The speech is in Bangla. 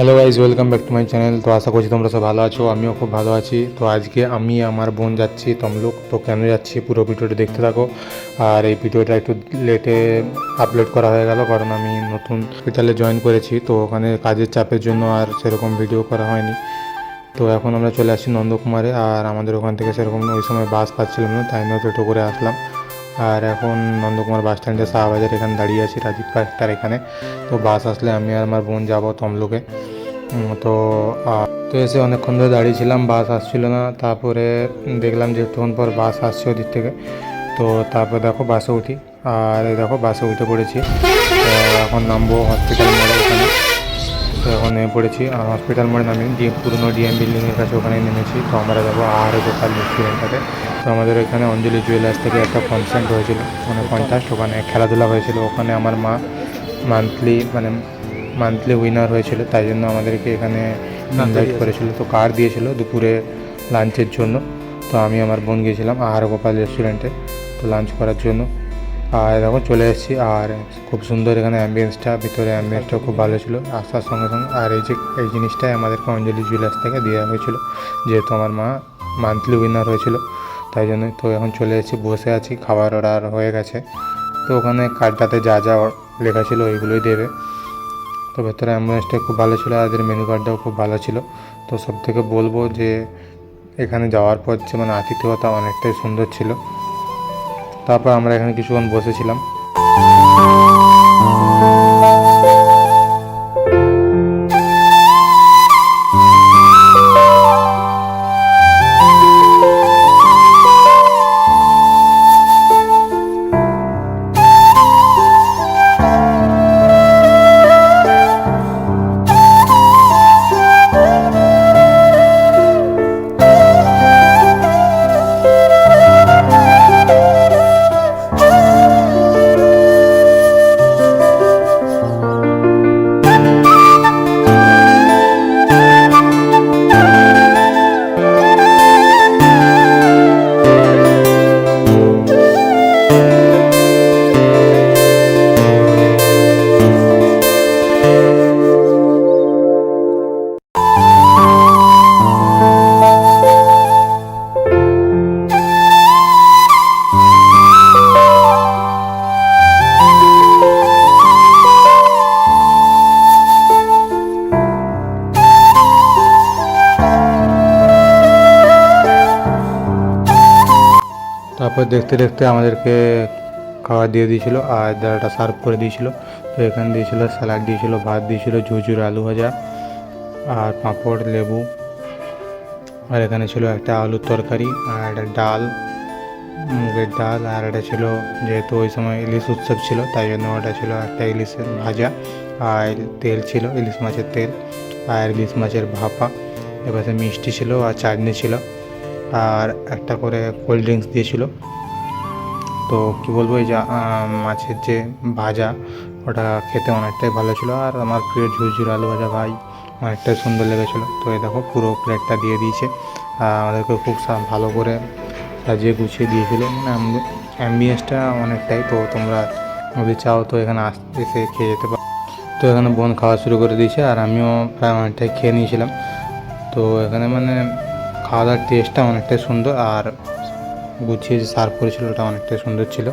Hello guys welcome back to my channel তো আশা করছি তোমরা সব ভালো আছো, আমিও খুব ভালো আছি। তো আজকে আমি আমার বোন যাচ্ছি তমলুক। তো কেন যাচ্ছি পুরো ভিডিওটা দেখতে থাকো। আর এই ভিডিওটা একটু লেটে আপলোড করা হয়ে গেল, কারণ আমি নতুন হসপিটালে জয়েন করেছি। তো ওখানে কাজের চাপের জন্য আর সেরকম ভিডিও করা হয়নি। তো এখন আমরা চলে আসছি নন্দকুমারে, আর আমাদের ওখান থেকে সেরকম ওই সময় বাস পাচ্ছিলাম না, তাই নয় টোটো করে আসলাম। আর এখন নন্দকুমার বাস স্ট্যান্ডে শাহবাজার এখানে দাঁড়িয়ে আছি, রাজীব পার্কটার এখানে। তো বাস আসলে আমি আর আমার বোন যাব তমলুকে। তো তো এসে অনেকক্ষণ ধরে দাঁড়িয়েছিলাম, বাস আসছিল না। তারপরে দেখলাম যে একটুক্ষণ পর বাস আসছে ওদিক থেকে। তো তারপরে দেখো বাসে উঠি। আর দেখো বাসে উঠে পড়েছি। এখন নামবো হসপিটাল মোড়ে ওখানে তো এখন নেমে পড়েছি। আর হসপিটাল মোড়ে নামি ডিএম পুরনো ডিএম বিল্ডিংয়ের কাছে ওখানে নেমেছি। তো আমরা যাব আর গোপাল রেস্টুরেন্টটাতে তো। আমাদের এখানে অঞ্জলি জুয়েলার্স থেকে একটা কনসার্ট হয়েছিল। মানে কন্টাস্ট ওখানে খেলাধুলা হয়েছিল। ওখানে আমার মা মান্থলি মানে মান্থলি উইনার হয়েছিল। তাই জন্য আমাদেরকে এখানে ইনভাইট করেছিল। তো কার দিয়েছিল দুপুরে লাঞ্চের জন্য। তো আমি আমার বোন গিয়েছিলাম আহার গোপাল রেস্টুরেন্টে তো লাঞ্চ করার জন্য। আর দেখো চলে এসেছি, আর খুব সুন্দর এখানে অ্যাম্বিয়েন্সটা ভিতরে অ্যাম্বিয়েন্সটাও খুব ভালো ছিল। আসার সঙ্গে সঙ্গে, আর এই যে, এই জিনিসটাই আমাদেরকে অঞ্জলি জুয়েলার্স থেকে দেওয়া হয়েছিল, যেহেতু আমার মা মান্থলি উইনার হয়েছিল। তাই জন্য তো এখন চলে এসেছি, বসে আছি, খাবার অর্ডার হয়ে গেছে। তো ওখানে কার্ডটাতে যা যা লেখা ছিল ওইগুলোই দেবে। তো ভেতরে অ্যাম্বুলেন্সটা খুব ভালো ছিল, আর এদের মেনু কার্ডটাও খুব ভালো ছিল। তো সব থেকে বলব যে, এখানে যাওয়ার পর যে মানে আতিথ্যতা অনেকটাই সুন্দর ছিল। তারপর আমরা এখানে কিছুক্ষণ বসেছিলাম। তারপর দেখতে দেখতে আমাদেরকে খাবার দিয়ে দিয়েছিল, আর দাদাটা সার্ভ করে দিয়েছিল। তো এখানে দিয়েছিল স্যালাড, দিয়েছিল ভাত, দিয়েছিল ঝুঝুর আলু ভাজা, আর পাঁপড়, লেবু। আর এখানে ছিল একটা আলুর তরকারি, আর একটা ডাল, মুগের ডাল, আর একটা ছিল যেহেতু ওই সময় ইলিশ উৎসব ছিল, তাই জন্য ওটা ছিল একটা ইলিশের ভাজা, আর তেল ছিল, ইলিশ মাছের তেল, আর ইলিশ মাছের ভাপা। এবারে মিষ্টি ছিল আর চাটনি ছিল। আর একটা করে কোল্ড ড্রিঙ্কস দিয়েছিল। তো কি বলব, এই যে মাছের যে ভাজা, ওটা খেতে অনেকটাই ভালো ছিল। আর আমার প্রিয় ঝুরঝুর আলু ভাজা ভাই, অনেকটাই সুন্দর লেগেছিলো। তো এই দেখো, পুরো প্লেটটা দিয়ে দিয়েছে। আমাদেরকে খুব ভালো করে সাজিয়ে গুছিয়ে দিয়েছিল। মানে অ্যাম্বিয়েন্সটা অনেকটাই। তো তোমরা যদি চাও তো এখানে আসতে এসে খেয়ে যেতে পারো। তো এখানে বোন খাওয়া শুরু করে দিয়েছে, আর আমিও প্রায় অনেকটাই খেয়ে নিয়েছিলাম। তো এখানে মানে খাওয়া দাওয়ার টেস্টটা অনেকটাই সুন্দর আর গুছিয়ে যে সার্ভ করেছিল ওটা অনেকটাই সুন্দর ছিল।